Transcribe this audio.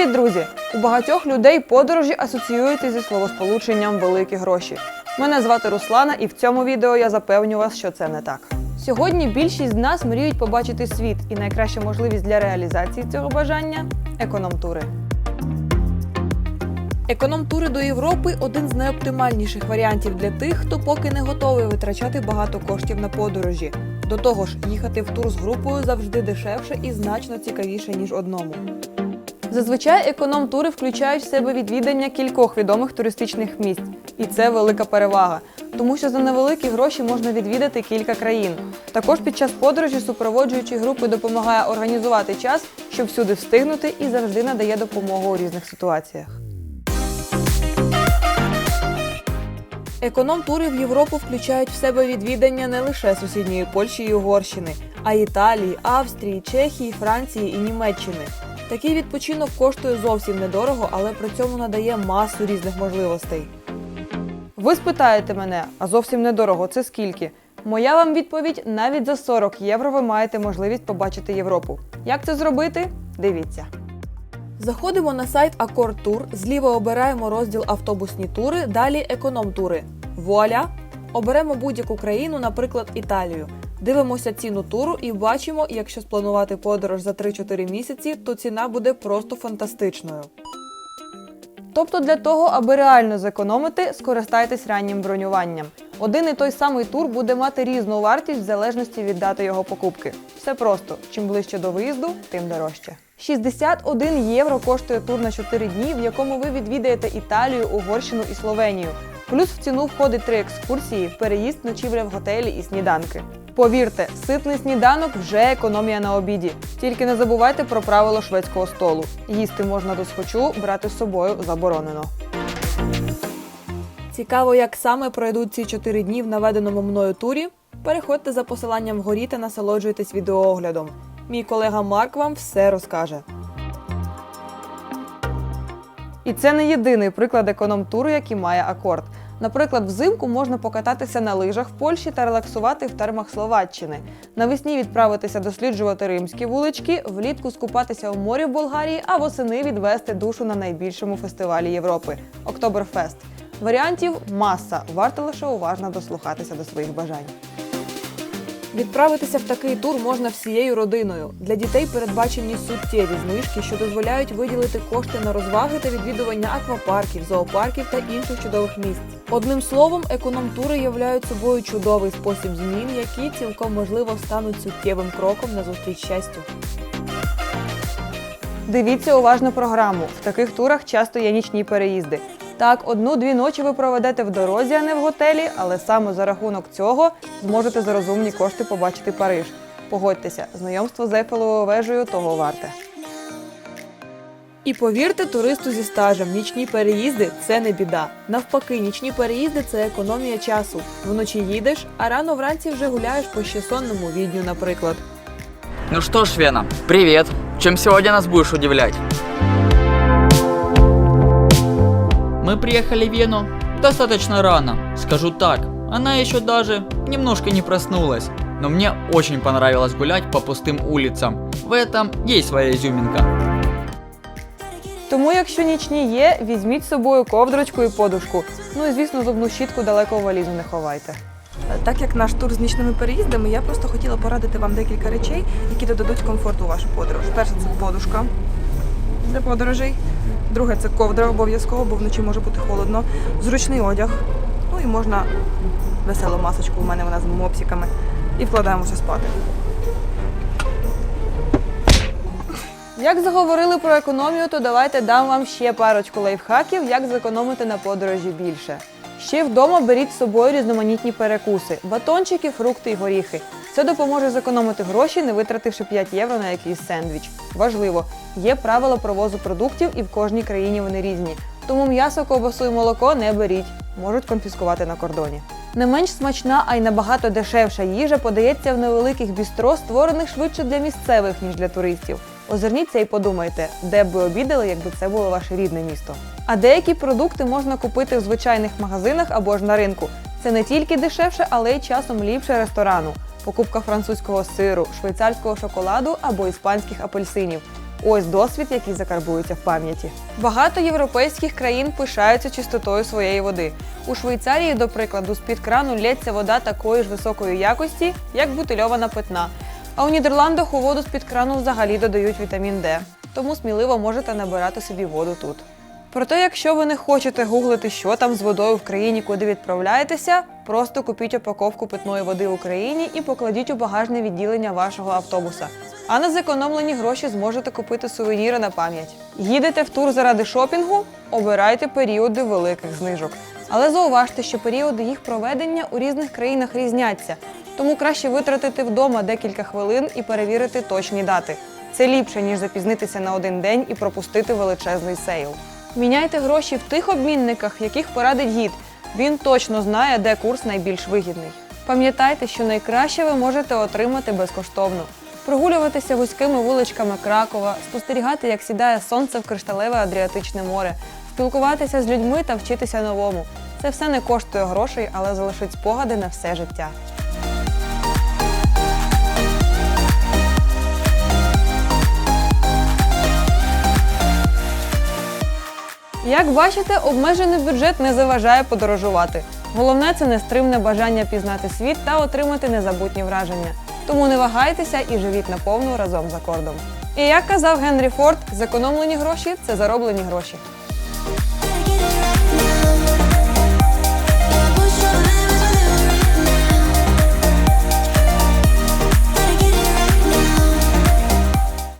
Привіт, друзі! У багатьох людей подорожі асоціюються зі словосполученням великі гроші. Мене звати Руслана, і в цьому відео я запевню вас, що це не так. Сьогодні більшість з нас мріють побачити світ, і найкраща можливість для реалізації цього бажання економ-тури. Економ-тури до Європи один з найоптимальніших варіантів для тих, хто поки не готовий витрачати багато коштів на подорожі. До того ж, їхати в тур з групою завжди дешевше і значно цікавіше, ніж одному. Зазвичай економ-тури включають в себе відвідання кількох відомих туристичних місць, і це велика перевага, тому що за невеликі гроші можна відвідати кілька країн. Також під час подорожі супроводжуючі групи допомагає організувати час, щоб всюди встигнути і завжди надає допомогу у різних ситуаціях. Економ-тури в Європу включають в себе відвідання не лише сусідньої Польщі і Угорщини, а й Італії, Австрії, Чехії, Франції і Німеччини. Такий відпочинок коштує зовсім недорого, але при цьому надає масу різних можливостей. Ви спитаєте мене, а зовсім недорого це скільки? Моя вам відповідь: навіть за 40 євро ви маєте можливість побачити Європу. Як це зробити? Дивіться. Заходимо на сайт Accord Tour, зліва обираємо розділ автобусні тури, далі економ-тури. Вуаля! Оберемо будь-яку країну, наприклад, Італію. Дивимося ціну туру і бачимо, якщо спланувати подорож за 3-4 місяці, то ціна буде просто фантастичною. Тобто для того, аби реально зекономити, скористайтесь раннім бронюванням. Один і той самий тур буде мати різну вартість в залежності від дати його покупки. Все просто: чим ближче до виїзду, тим дорожче. 61 євро коштує тур на 4 дні, в якому ви відвідаєте Італію, Угорщину і Словенію. Плюс в ціну входить три екскурсії, переїзд, ночівля в готелі і сніданки. Повірте, ситний сніданок вже економія на обіді. Тільки не забувайте про правило шведського столу. Їсти можна до схочу, брати з собою заборонено. Цікаво, як саме пройдуть ці 4 дні в наведеному мною турі. Переходьте за посиланням вгорі та насолоджуйтесь відеооглядом. Мій колега Марк вам все розкаже. І це не єдиний приклад економ-туру, який має акорд. Наприклад, взимку можна покататися на лижах в Польщі та релаксувати в термах Словаччини. Навесні відправитися досліджувати римські вулички, влітку скупатися у морі в Болгарії, а восени відвести душу на найбільшому фестивалі Європи Октоберфест. Варіантів маса. Варто лише уважно дослухатися до своїх бажань. Відправитися в такий тур можна всією родиною. Для дітей передбачені суттєві знижки, що дозволяють виділити кошти на розваги та відвідування аквапарків, зоопарків та інших чудових місць. Одним словом, економ-тури являють собою чудовий спосіб змін, які цілком можливо стануть суттєвим кроком на зустріч щастю. Дивіться уважно програму. В таких турах часто є нічні переїзди. Так, одну-дві ночі ви проведете в дорозі, а не в готелі, але саме за рахунок цього зможете за розумні кошти побачити Париж. Погодьтеся, знайомство з Ейфелевою вежею того варте. І повірте туристу зі стажем, нічні переїзди це не біда. Навпаки, нічні переїзди це економія часу. Вночі їдеш, а рано вранці вже гуляєш по ще сонному відню, наприклад. Ну что ж, Вена, привет. Чем сегодня нас будешь удивлять? Мы приехали в Вену достаточно рано, скажу так. Она еще даже немножко не проснулась. Но мне очень понравилось гулять по пустым улицам. В этом есть своя изюминка. Тому, якщо нічні є, візьміть з собою ковдрочку і подушку. Ну і звісно, зубну щітку далеко в валізу не ховайте. Так як наш тур з нічними переїздами, я просто хотіла порадити вам декілька речей, які додадуть комфорту у вашу подорож. Перше це подушка для подорожей. Друге це ковдра обов'язково, бо вночі може бути холодно. Зручний одяг. Ну і можна веселу масочку, у мене вона з мопсиками. І вкладаємося спати. Як заговорили про економію, то давайте дам вам ще парочку лайфхаків, як зекономити на подорожі більше. Ще вдома беріть з собою різноманітні перекуси, батончики, фрукти і горіхи. Це допоможе зекономити гроші, не витративши 5 євро на якийсь сендвіч. Важливо, є правила провозу продуктів і в кожній країні вони різні. Тому м'ясо, ковбасу і молоко не беріть, можуть конфіскувати на кордоні. Не менш смачна, а й набагато дешевша їжа подається в невеликих бістро, створених швидше для місцевих, ніж для туристів. Озирніться і подумайте, де б ви обідали, якби це було ваше рідне місто. А деякі продукти можна купити в звичайних магазинах або ж на ринку. Це не тільки дешевше, але й часом ліпше ресторану. Покупка французького сиру, швейцарського шоколаду або іспанських апельсинів. Ось досвід, який закарбується в пам'яті. Багато європейських країн пишаються чистотою своєї води. У Швейцарії, до прикладу, з-під крану лється вода такої ж високої якості, як бутильована питна. А у Нідерландах у воду з-під крану взагалі додають вітамін Д. Тому сміливо можете набирати собі воду тут. Проте, якщо ви не хочете гуглити, що там з водою в країні, куди відправляєтеся, просто купіть упаковку питної води в Україні і покладіть у багажне відділення вашого автобуса. А на зекономлені гроші зможете купити сувеніри на пам'ять. Їдете в тур заради шопінгу? Обирайте періоди великих знижок. Але зауважте, що періоди їх проведення у різних країнах різняться, тому краще витратити вдома декілька хвилин і перевірити точні дати. Це ліпше, ніж запізнитися на один день і пропустити величезний сейл. Міняйте гроші в тих обмінниках, яких порадить гід. Він точно знає, де курс найбільш вигідний. Пам'ятайте, що найкраще ви можете отримати безкоштовно. Прогулюватися вузькими вуличками Кракова, спостерігати, як сідає сонце в кришталеве Адріатичне море, спілкуватися з людьми та вчитися новому. Це все не коштує грошей, але залишить спогади на все життя. Як бачите, обмежений бюджет не заважає подорожувати. Головне це нестримне бажання пізнати світ та отримати незабутні враження. Тому не вагайтеся і живіть наповну разом за кордом. І як казав Генрі Форд, зекономлені гроші це зароблені гроші.